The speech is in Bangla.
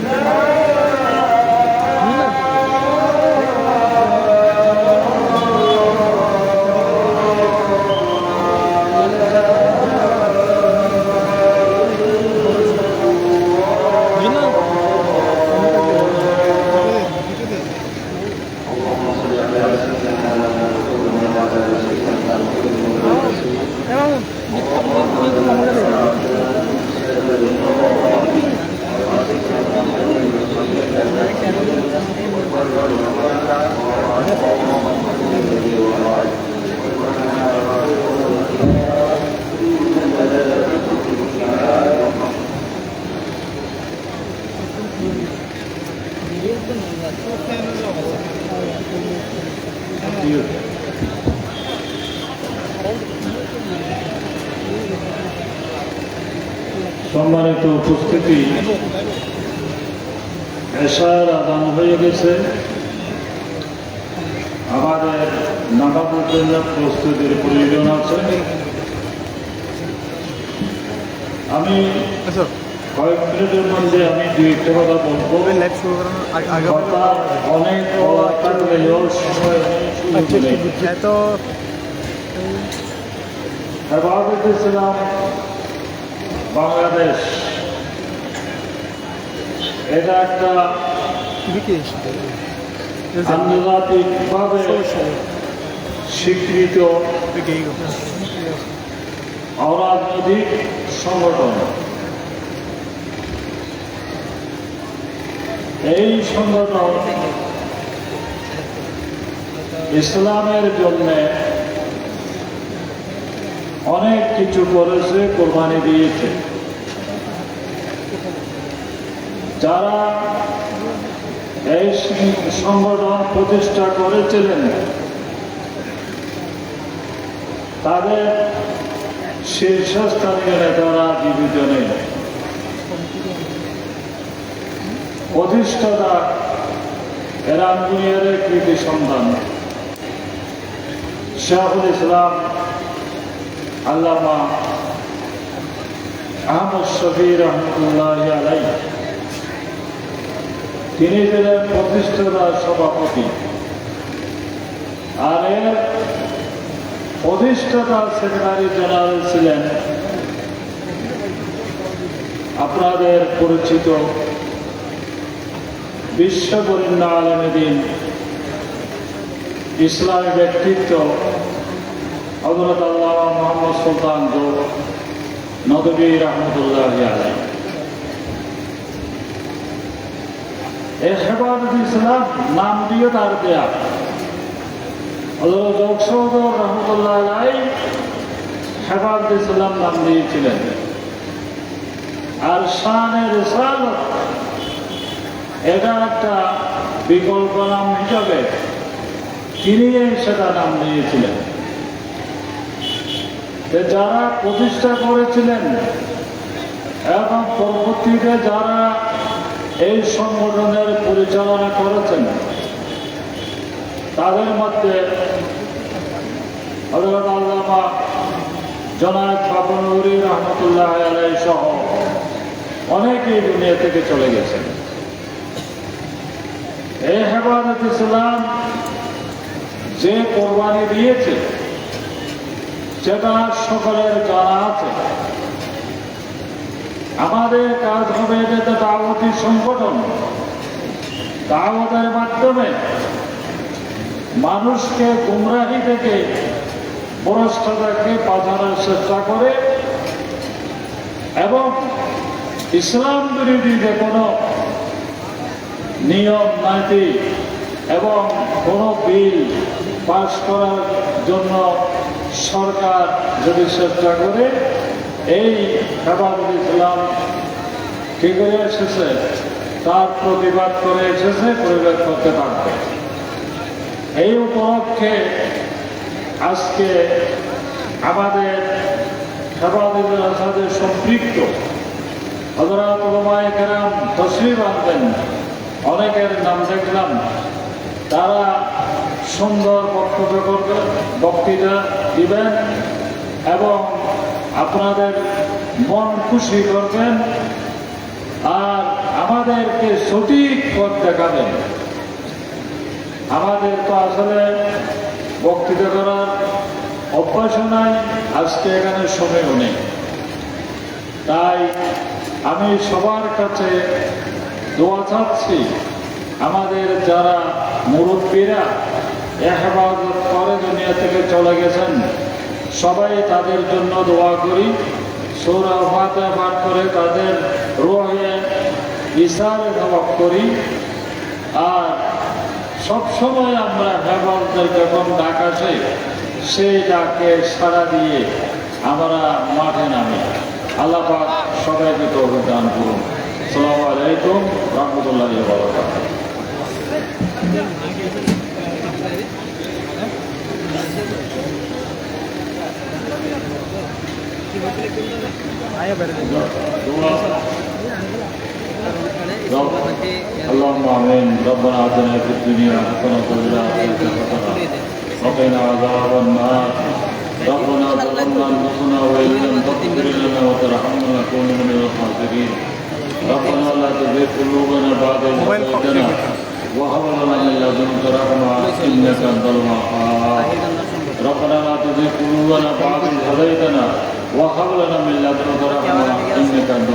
জয় সম্মানিত উপস্থিতি এশার আদান হয়ে গেছে। আমাদের নামাজের জন্য প্রস্তুতির প্রয়োজন আছে। আমি কয়েক মিনিটের মধ্যে আমি দুই একটা কথা বলব। কথা অনেক সুযোগ হেফাজত ইসলাম বাংলাদেশ। এটা একটা আন্তর্জাতিকভাবে স্বীকৃত অরাজনৈতিক সংগঠন। এই সংগঠন ইসলামের জন্য অনেক কিছু করেছে কোরবানি দিয়েছে। যারা এই সংগঠন প্রতিষ্ঠা করেছিলেন। তাদের শীর্ষস্থানীয় নেতারা জীবিত নেই প্রতিষ্ঠাতা এরানগুনিয়ারের কৃতি সন্তান শাহুল ইসলাম আল্লামা আহমদ শফি রহমতুল্লাহ আলাই তিনি ছিলেন প্রতিষ্ঠাতা সভাপতি। আর এর প্রতিষ্ঠাতা সেক্রেটারি জেনারেল ছিলেন আপনাদের পরিচিত বিশ্ববরিণ্য আলমদিন। ইসলামী ব্যক্তিত্ব হজরত আল্লাহ মোহাম্মদ সুলতান নদবী রহমতুল্লাহ আলাই ইসলাম, নাম দিয়ে তার দেয়া। এটা একটা বিকল্প নাম হিসাবে তিনি সেটা নাম দিয়েছিলেন। যারা প্রতিষ্ঠা করেছিলেন এবং পরবর্তীতে যারা এই সংগঠনের পরিচালনা করেছেন। তাদের মধ্যে আল্লামা জনায়ত বাবনুরি রহমতুল্লাহ আলাই সহ অনেকেই দুনিয়া থেকে চলে গেছেন। এই হেফাজত ইসলাম যে কোরবানি দিয়েছে, সেটা সকলের জানা আছে। আমাদের কাজ হবে এটা দাওয়াতি সংগঠন। দাওয়াতের মাধ্যমে মানুষকে গুমরাহি থেকে পরস্পরকে বাঁচানোর চেষ্টা করে এবং ইসলাম বিরোধী যে কোনো নিয়ম, নীতি এবং কোনো বিল পাশ করার জন্য সরকার যদি চেষ্টা করে এই হেফাজত ইসলাম কি করে এসেছে? তার প্রতিবাদ করে এসেছে, প্রতিবাদ করতে পারবে। এই উপলক্ষে আজকে আমাদের হেফাজতের সাথে সম্পৃক্ত আনতেন অনেকের নাম দেখলাম। তারা সুন্দর বক্তব্য করবেন, বক্তৃতা দিবেন এবং আপনাদের মন খুশি করবেন আর আমাদেরকে সঠিক পথ দেখাবেন। আমাদের তো আসলে বক্তৃতা করার অভ্যাসও নাই, আজকে এখানে সময়ও নেই। তাই আমি সবার কাছে দোয়া চাচ্ছি, আমাদের যারা মুরব্বীরা এহবাদত করে দুনিয়া থেকে চলে গেছেন সবাই তাদের জন্য দোয়া করি। সৌরা পাঠ করে তাদের রোহে ইসারে জবাব করি। আর সবসময় আমরা হেফাজতের যখন ডাক আসে, সেই ডাকে সাড়া দিয়ে আমরা মাঠে নামি। আল্লাহ পাক সবাইকে তো দান করুন। সালাম আলাইকুম রহমতুল্লাহ বরকাত اللهم امين ربنا اتنا في الدنيا حسنه وفي الاخره حسنه وقنا عذاب النار ربنا ظلمنا انفسنا وان لم تغفر لنا وترحمنا نكون من الخاسرين ربنا لا تزغ قلوبنا بعد إذ هديتنا وهب لنا من لدنك رحمه انك انت الوهاب ربنا لا تزغ قلوبنا بعد إذ هديتنا وهب لنا من لدنك رحمه انك انت